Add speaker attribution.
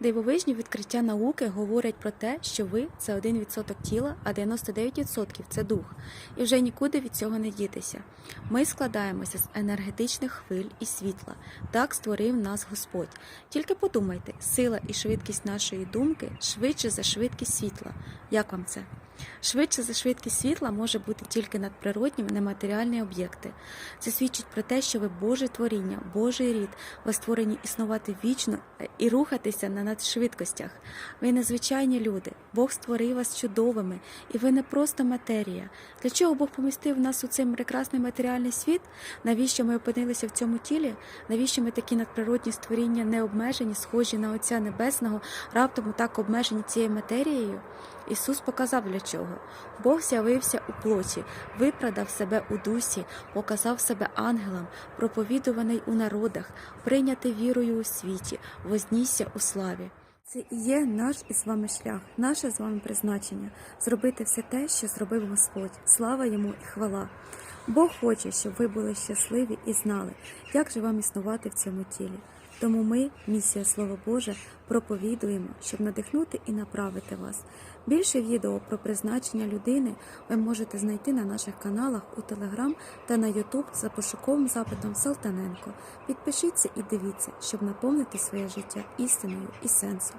Speaker 1: Дивовижні відкриття науки говорять про те, що ви це 1% тіла, а 99% це дух. І вже нікуди від цього не дітися. Ми складаємося з енергетичних хвиль і світла. Так створив нас Господь. Тільки подумайте, сила і швидкість нашої думки швидше за швидкість світла. Як вам це? Швидше за швидкість світла може бути тільки надприродні нематеріальні об'єкти. Це свідчить про те, що ви Боже творіння, Божий рід, ви створені існувати вічно і рухатися на надшвидкостях. Ви незвичайні люди. Бог створив вас чудовими, і ви не просто матерія. Для чого Бог помістив нас у цей прекрасний матеріальний світ? Навіщо ми опинилися в цьому тілі? Навіщо ми такі надприродні створіння не обмежені, схожі на Отця Небесного, раптом так обмежені цією матерією? Ісус показав для чого. Бог з'явився у плоті, виправдав себе у дусі, показав себе ангелам, проповідуваний у народах, прийнятий вірою у світі, вознісся у славі. Це і є наш із вами шлях, наше з вами призначення зробити все те, що зробив Господь. Слава йому і хвала. Бог хоче, щоб ви були щасливі і знали, як же вам існувати в цьому тілі. Тому ми, місія Слово Боже, проповідуємо, щоб надихнути і направити вас. Більше відео про призначення людини ви можете знайти на наших каналах у Телеграм та на Ютуб за пошуковим запитом Салтаненко. Підпишіться і дивіться, щоб наповнити своє життя істиною і сенсом.